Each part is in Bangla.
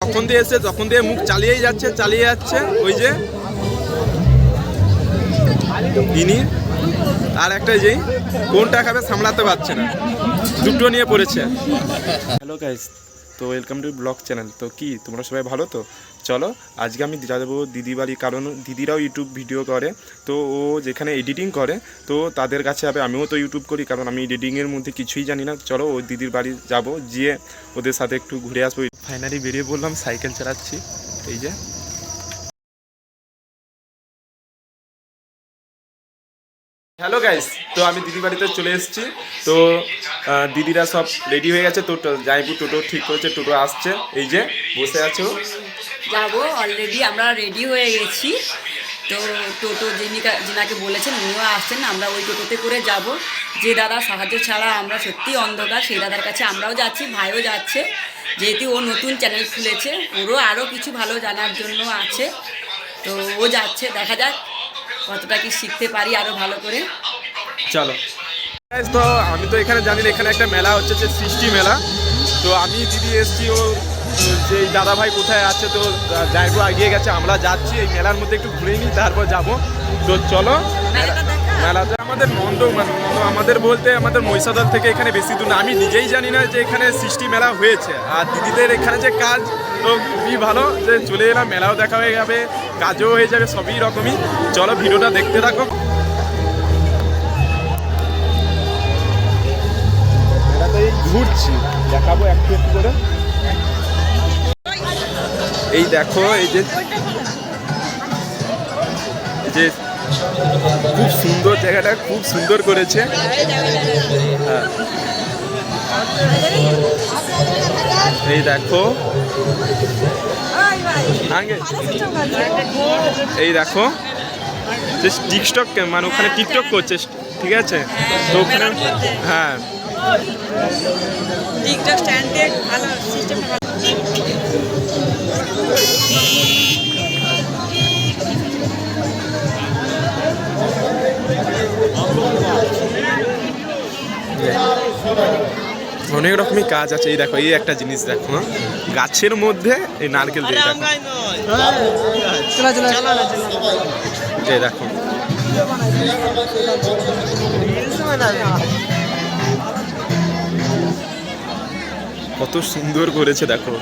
তখন দিয়ে এসে তখন দিয়ে মুখ চালিয়েই যাচ্ছে, চালিয়ে যাচ্ছে, ওই যে ইনি আর একটা যেই কোনটা খাবে সামলাতে পারছে না। দুটো নিয়ে পড়েছে। হ্যালো গাইস তো ওয়েলকাম টু ব্লগ চ্যানেল তো কি, তোমরা সবাই ভালো তো? চলো, আজকে আমি যাব দিদি বাড়ি, কারণ দিদিরাও ইউটিউব ভিডিও করে। তো ও যেখানে এডিটিং করে, তো তাদের কাছে হবে আমিও তো ইউটিউব করি, কারণ আমি এডিটিংয়ের মধ্যে কিছুই জানি না। চলো ওই দিদির বাড়ি যাব, গিয়ে ওদের সাথে একটু ঘুরে আসব। ফাইনালি বেরিয়ে বললাম সাইকেল চালাচ্ছি। এই যে হ্যালো গাইস তো আমি দিদি বাড়িতে চলে এসেছি। তো দিদিরা সব রেডি হয়ে গেছে। তো জাইবু টোটো ঠিক করেছে, টোটো আসছে। এই যে, বসে আছো? যাব অলরেডি আমরা রেডি হয়ে গেছি। তো টোটো যিনি যিনাকে বলেছেন, উনিও আসছেন। আমরা ওই টোটোতে করে যাব। যে দাদা সাহায্য ছাড়া আমরা সত্যি অন্ধকার, সেই দাদার কাছে আমরাও যাচ্ছি, ভাইও যাচ্ছে। যেহেতু ও নতুন চ্যানেল খুলেছে, ওরও আরও কিছু ভালো জানার জন্য আছে। তো ও যাচ্ছে, দেখা যাক। কতটা কি শিখতে পারি আরও ভালো করে। চলো। তো আমি তো এখানে জানি না এখানে একটা মেলা হচ্ছে যে সৃষ্টি মেলা। তো আমি দিদি এসছি ও যে দাদা ভাই কোথায় আছে তো যাইবো এগিয়ে গেছে আমরা যাচ্ছি এই মেলার মধ্যে একটু ঘুরে নিই তারপর যাব। তো চলো। মেলাতে আমাদের নন্দ মানে আমাদের বলতে আমাদের মহিষাদল থেকে এখানে বেশি দূর না। আমি নিজেই জানি না যে এখানে সৃষ্টি মেলা হয়েছে। আর দিদিদের এখানে যে কাজ তো খুবই ভালো যে চলে এলাম মেলাও দেখা হয়ে যাবে কাজও হয়ে যাবে সবই রকমই। চলো ভিডিওটা দেখতে থাকো। মেলাতেই ঘুরছি দেখাবো একটু একটু করে। এই দেখো এই যে এই যে খুব সুন্দর জায়গাটা, খুব সুন্দর করেছে। হ্যাঁ। এই দেখো। এই দেখো। টিকটক মানে ওখানে টিকটক করছে, ঠিক আছে? তো ওখানে হ্যাঁ। টিকটক ভালো সিস্টেম অনেক রকমই কাজ আছে। এই দেখো এই একটা জিনিস দেখো হ্যাঁ? গাছের মধ্যে এই নারকেল দিয়ে দেখো। এই দেখো। কত সুন্দর করেছে দেখো।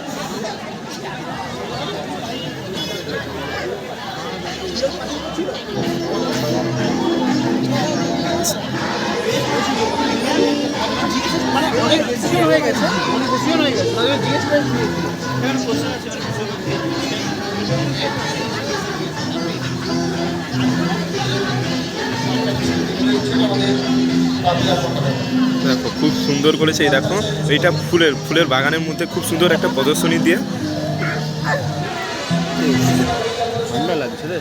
দেখো খুব সুন্দর করেছে এই দেখো। এইটা ফুলের ফুলের বাগানের মধ্যে খুব সুন্দর একটা প্রদর্শনী দিয়ে। ঠান্ডা লাগছে রে।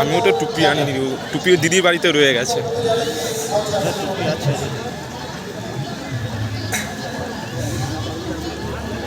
আমি ওটা টুপি আনিনি ও টুপিও দিদির বাড়িতে রয়ে গেছে।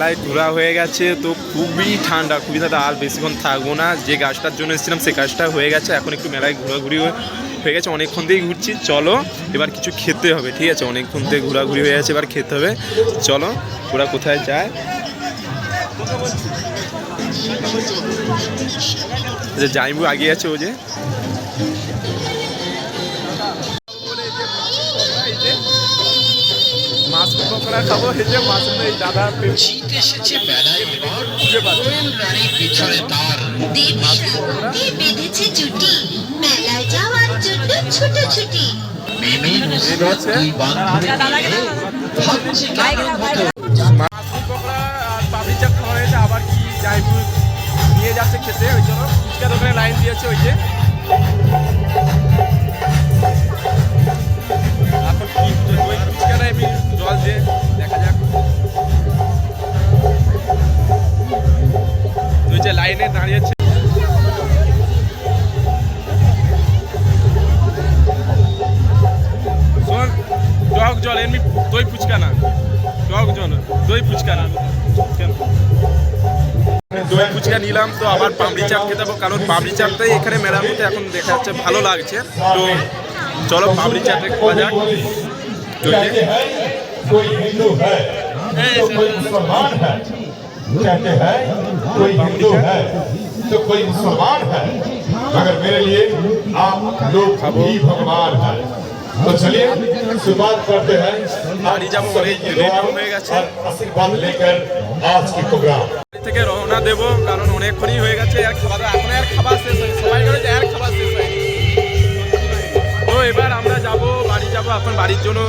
মেলায় ঘোরা হয়ে গেছে, তো খুবই ঠান্ডা খুবই ঠান্ডা। আর বেশিক্ষণ থাকব না, যে গাছটার জন্য এসেছিলাম সেই গাছটা হয়ে গেছে। এখন একটু মেলায় ঘোরাঘুরি হয়ে- গেছে, অনেকক্ষণ থেকেই ঘুরছি। চলো, এবার কিছু খেতে হবে, ঠিক আছে? অনেকক্ষণ থেকে ঘোরাঘুরি হয়ে গেছে, এবার খেতে হবে। চলো, ওরা কোথায় যায়? যে জাইবু আগে আছে ও যে। পকোড়া খাব এই যে মাছ এই দাদা শীত এসেছে বেলায় এবার কোয়েল রানী পিছনে তার দেবী বেঁধেছে জুটি মেলায় যাওয়ার জন্য ছুটোছুটি মিমি নুসরত দুই বান্ধবী মিলে মাশরুম পকোড়া আর পাপড়ি চাট খাওয়া হয়েছে আবার কি জাইপুর নিয়ে যাচ্ছে খেতে ওই জন্য ফুচকা দোকানে লাইন দিয়েছে ওই যে লাইনে দাঁড়িয়েছে শোন টক জল এমনি দই ফুচকা না টক জল দই ফুচকা না কেন? দই ফুচকা নিলাম তো আবার পাপড়ি চাট খেতে হবে কারণ পাপড়ি চাটটাই এখানে মেলার মধ্যে এখন দেখা যাচ্ছে ভালো লাগছে তো চলো পাপড়ি চাটে খাওয়া যাক তো এই যে, कहते हैं कोई हिंदू है तो कोई मुसलमान है कहते हैं कोई हिंदू है तो कोई मुसलमान है मगर मेरे लिए आप लोग ही भगवान है तो चलिए शुरुआत करते हैं বাড়ি যাবো অনেক লেট হয়ে গেছে और आशीर्वाद लेकर आज की प्रोग्राम বাড়ি থেকে রওনা দেবো কারণ অনেকক্ষণই হয়ে গেছে আর খাবার এখন আর খাবার শেষ হয়নি সবাই করে আর খাবার শেষ হয়নি তো এবার আমরা যাব বাড়ি যাব এখন বাড়ির জন্য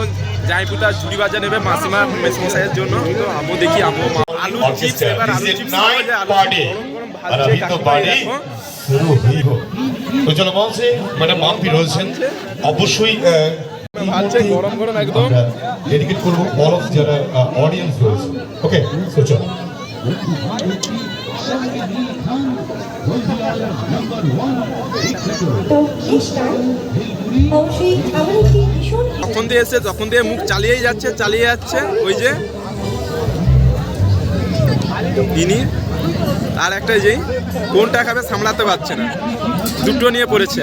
যাই পুতা ঝুড়ি বাজা নেবে মাসিমা মেসমশাইয়ের জন্য। তো আমু দেখি আমু আলু চিপস এবার আলু চিপস পার্টি আর আমি তো চলো বলছে মানে মাম্পি রয়েছেন। অবশ্যই ভাজছে গরম গরম একদম। ডেডিকেট করব অল অফ যারা অডিয়েন্স রয়েছে। ওকে তো চলো। তখন দিয়ে এসে তখন দিয়ে মুখ চালিয়েই যাচ্ছে, চালিয়ে যাচ্ছে। ওই যে ইনি, আর একটা যেই, কোনটা খাবে সামলাতে পারছে না। দুটো নিয়ে পড়েছে।